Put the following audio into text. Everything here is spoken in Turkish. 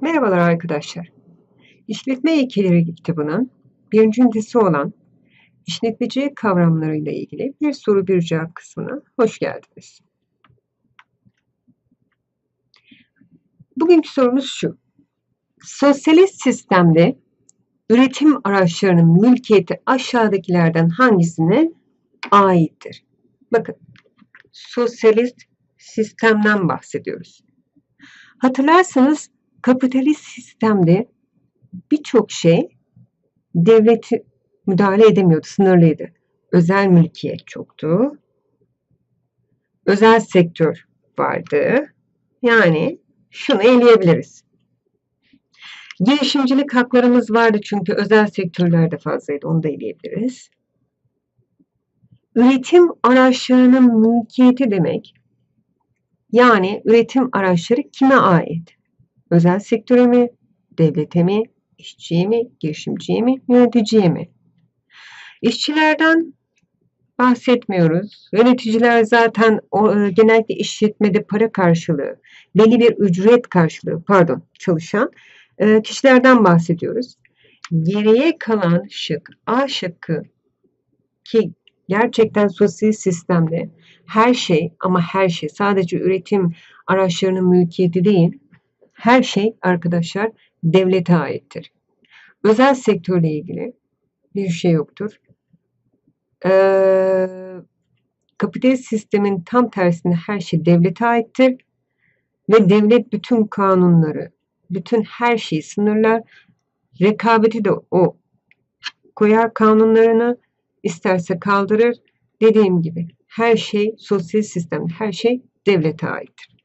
Merhabalar arkadaşlar. İşletme ilkeleri kitabının birinci ünitesi olan işletmeci kavramlarıyla ilgili bir soru bir cevap kısmına hoş geldiniz. Bugünkü sorumuz şu. Sosyalist sistemde üretim araçlarının mülkiyeti aşağıdakilerden hangisine aittir? Bakın, sosyalist sistemden bahsediyoruz. Hatırlarsanız kapitalist sistemde birçok şey devleti müdahale edemiyordu, sınırlıydı. Özel mülkiyet çoktu. Özel sektör vardı. Yani şunu eleyebiliriz. Girişimcilik haklarımız vardı çünkü özel sektörlerde fazlaydı. Onu da eleyebiliriz. Üretim araçlarının mülkiyeti demek. Yani üretim araçları kime ait? Özel sektöre mi, devlete mi, işçiye mi, girişimciye mi, yöneticiye mi? İşçilerden bahsetmiyoruz. Yöneticiler zaten o, e, genellikle işletmede para karşılığı, belli bir ücret karşılığı, pardon çalışan e, kişilerden bahsediyoruz. Geriye kalan şık A şıkkı ki gerçekten sosyal sistemde her şey ama her şey sadece üretim araçlarının mülkiyeti değil her şey arkadaşlar devlete aittir. Özel sektörle ilgili bir şey yoktur. Ee, kapitalist sistemin tam tersinde her şey devlete aittir. Ve devlet bütün kanunları, bütün her şeyi sınırlar. Rekabeti de o koyar kanunlarını, isterse kaldırır. Dediğim gibi her şey sosyal sistem, her şey devlete aittir.